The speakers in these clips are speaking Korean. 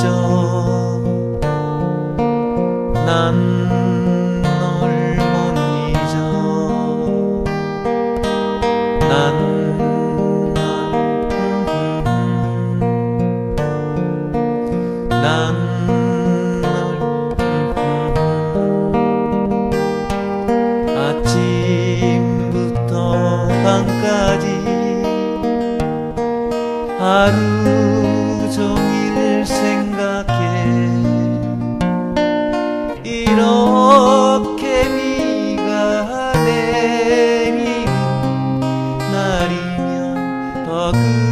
잊어 난 널 못 잊어. 난, 난, 난 하루 종일 생 이렇게 비가 내리면 날이면 더그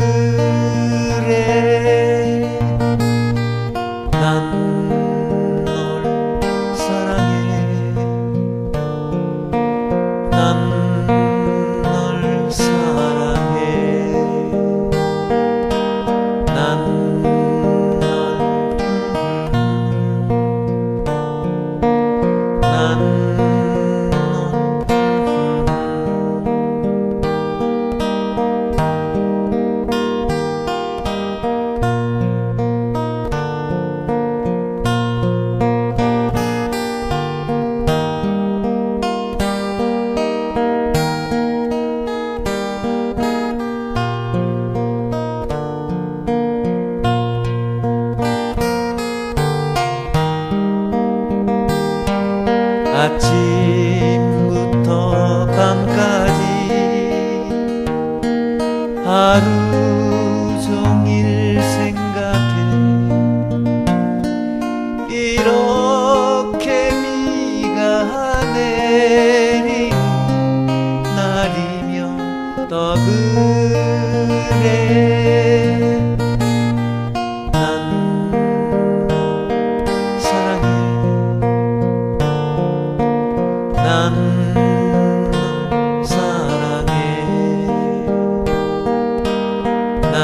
아침부터 밤까지 하루 종일 생각해. 이렇게 비가 내리는 날이면 더 그래 난 사랑해 난